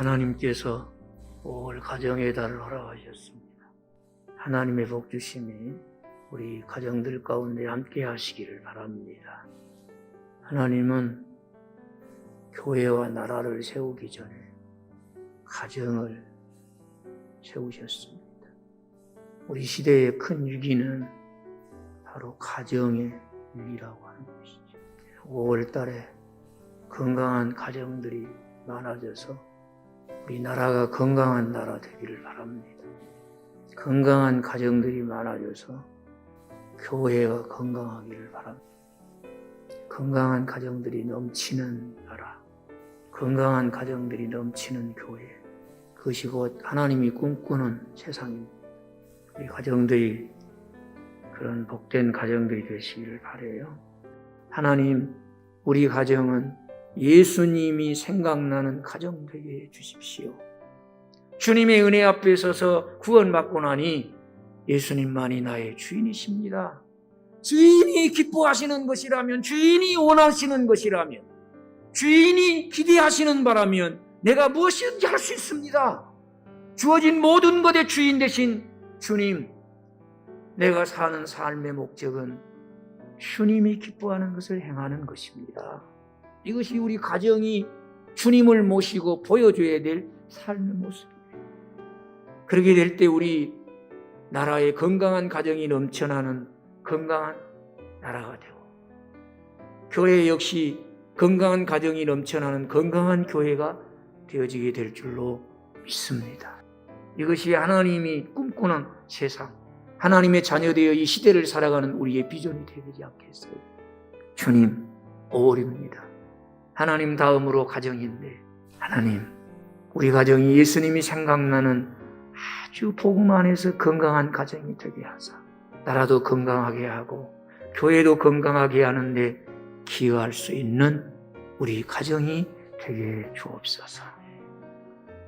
하나님께서 올 가정의 달을 허락하셨습니다. 하나님의 복 주심이 우리 가정들 가운데 함께 하시기를 바랍니다. 하나님은 교회와 나라를 세우기 전에 가정을 세우셨습니다. 우리 시대의 큰 위기는 바로 가정의 위기라고 하는 것이죠. 5월 달에 건강한 가정들이 많아져서 우리 나라가 건강한 나라 되기를 바랍니다. 건강한 가정들이 많아져서 교회가 건강하기를 바랍니다. 건강한 가정들이 넘치는 나라, 건강한 가정들이 넘치는 교회, 그것이 곧 하나님이 꿈꾸는 세상입니다. 우리 가정들이 그런 복된 가정들이 되시기를 바래요. 하나님, 우리 가정은 예수님이 생각나는 가정 되게 해 주십시오. 주님의 은혜 앞에 서서 구원받고 나니 예수님만이 나의 주인이십니다. 주인이 기뻐하시는 것이라면, 주인이 원하시는 것이라면, 주인이 기대하시는 바라면 내가 무엇이든지 할 수 있습니다. 주어진 모든 것의 주인 되신 주님, 내가 사는 삶의 목적은 주님이 기뻐하는 것을 행하는 것입니다. 이것이 우리 가정이 주님을 모시고 보여줘야 될 삶의 모습이에요. 그렇게 될 때 우리 나라의 건강한 가정이 넘쳐나는 건강한 나라가 되고 교회 역시 건강한 가정이 넘쳐나는 건강한 교회가 되어지게 될 줄로 믿습니다. 이것이 하나님이 꿈꾸는 세상, 하나님의 자녀되어 이 시대를 살아가는 우리의 비전이 되지 않겠어요? 주님, 5월입니다. 하나님 다음으로 가정인데, 하나님, 우리 가정이 예수님이 생각나는 아주 복음 안에서 건강한 가정이 되게 하사, 나라도 건강하게 하고, 교회도 건강하게 하는데 기여할 수 있는 우리 가정이 되게 해 주옵소서.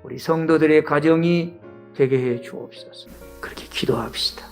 우리 성도들의 가정이 되게 해 주옵소서. 그렇게 기도합시다.